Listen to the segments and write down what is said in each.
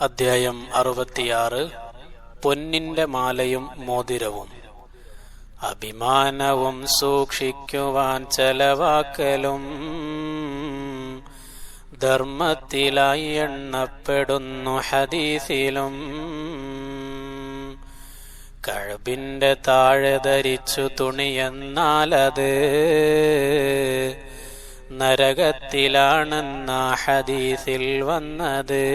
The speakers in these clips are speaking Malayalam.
അധ്യായം അറുപത്തിയാറ്. പൊന്നിന്റെ മാലയും മോതിരവും. അഭിമാനവും സൂക്ഷിക്കുവാൻ ചെലവാക്കലും ധർമ്മത്തിലായി എണ്ണപ്പെടുന്നു ഹദീസിലും. കഴബിന്റെ താഴെ ധരിച്ചു തുണിയെന്നാലത് നരകത്തിലാണെന്ന ഹദീസിൽ വന്നത്.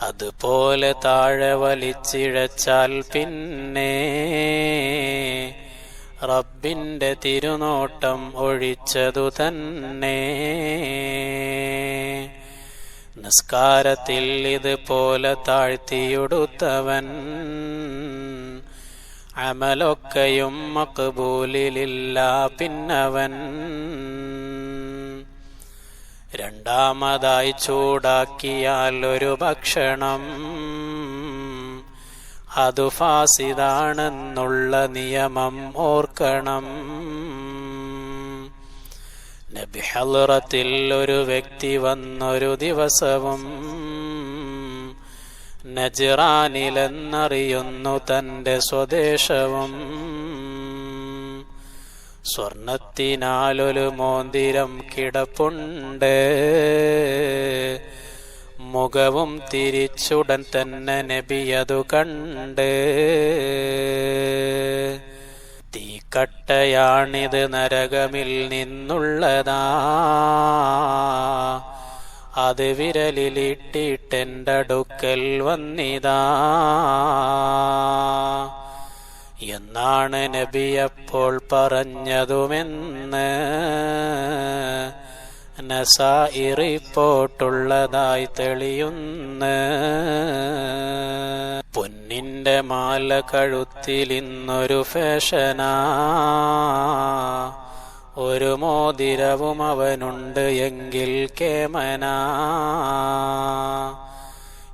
അതുപോലെ താഴെ വലിച്ചിഴച്ചാൽ പിന്നെ റബ്ബിന്റെ തിരുനോട്ടം ഒഴിച്ചതു തന്നെ. നിസ്കാരത്തിൽ ഇതുപോലെ താഴ്ത്തിയുടുത്തവൻ അമലൊക്കെയും മക്ബൂലിലില്ല പിന്നവൻ. രണ്ടാമതായി ചൂടാക്കിയാൽ ഒരു ഭക്ഷണം. അതു ഫാസിദാണെന്നുള്ള നിയമം ഓർക്കണം. നബി ഹലറത്തിൽ ഒരു വ്യക്തി വന്നൊരു ദിവസവും നജിറാനിലെന്നറിയുന്നു തന്റെ സ്വദേശവും. സ്വർണത്തിനാലൊരു മോന്തിരം കിടപ്പുണ്ട്. മുഖവും തിരിച്ചുടൻ തന്നെ നബിയതു കണ്ട്. തീക്കട്ടയാണിത് നരകമിൽ നിന്നുള്ളതാ. അത് വിരലിലിട്ടിട്ടെന്റടുക്കൽ വന്നിതാ. എന്നാണ് നബിയപ്പോൾ പറഞ്ഞതുമെന്ന് നസായി റിപ്പോർട്ടുള്ളതായി തെളിയുന്ന്. പൊന്നിന്റെ മാല കഴുത്തിൽ ഇന്നൊരു ഫാഷനാ. ഒരു മോതിരവും അവനുണ്ട് എങ്കിൽ കേമനാ.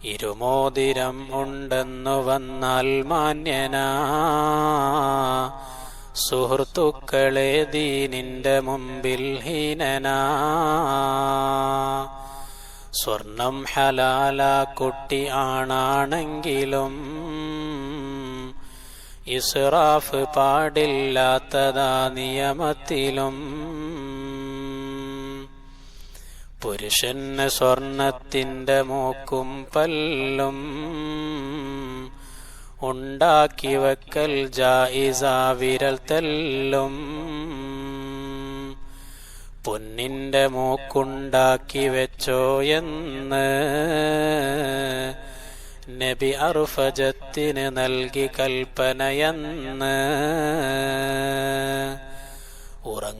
ഇരുമോതിരം ഉണ്ടെന്നു വന്നാൽ മാന്യനാ. സുഹൃത്തുക്കളെ ദീനിന്റെ മുമ്പിൽ ഹീനനാ. സ്വർണം ഹലാല കുട്ടി ആണാണെങ്കിലും ഇസ്റാഫ് പാടില്ലാത്തതാ നിയമത്തിലും. പുരുഷന് സ്വർണത്തിന്റെ മൂക്കും പല്ലും ഉണ്ടാക്കി വെക്കൽ ജായിസാ വിരൽ തെല്ലും. പൊന്നിന്റെ മൂക്കുണ്ടാക്കി വെച്ചോ എന്ന് നബി അറുഫജത്തിന് നൽകി കൽപ്പനയെന്ന്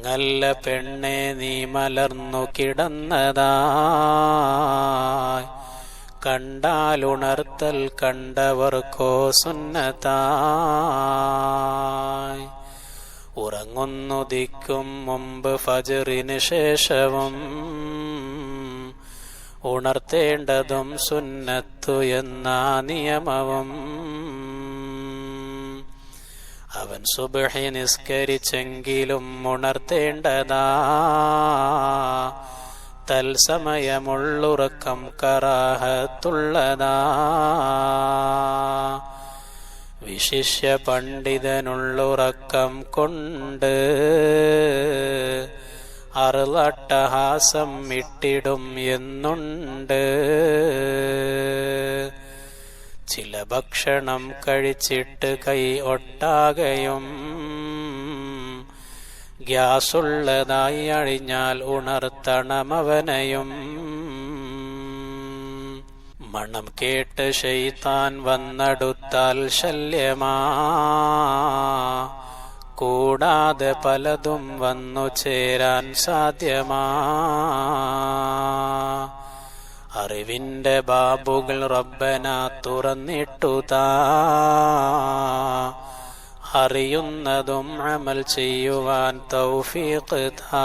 ഉറങ്ങല്ല പെണ്ണെ നീ മലർന്നു കിടന്നതായി. കണ്ടാലുണർത്തൽ കണ്ടവർക്കോ സുന്നതായി. ഉറങ്ങുന്നുദിക്കും മുമ്പ് ഫജറിന് ശേഷവും. ഉണർത്തേണ്ടതും സുന്നത്തു എന്ന നിയമവും. അവൻ സുബഹി നിസ്കരിച്ചെങ്കിലും ഉണർത്തേണ്ടതാ. തൽസമയമുള്ളുറക്കം കറാഹത്തുള്ളതാ. വിശിഷ്യ പണ്ഡിതനുള്ളുറക്കം കൊണ്ട് അറുളട്ടഹാസം ഇട്ടിടും എന്നുണ്ട്. ചില ഭക്ഷണം കഴിച്ചിട്ട് കൈ ഒട്ടാകയും ഗ്യാസുള്ളതായി അഴിഞ്ഞാൽ ഉണർത്തണമവനെയും മണം കേട്ട് ശൈത്താൻ വന്നടുത്താൽ ശല്യമാ. കൂടാതെ പലതും വന്നു ചേരാൻ സാധ്യമാ. അറിവിന്റെ ബാബുകൾ റബ്ബന തുറന്നിട്ടുതാ അറിയുന്നതും അമൽ ചെയ്യുവാൻ തൗഫീഖ് താ.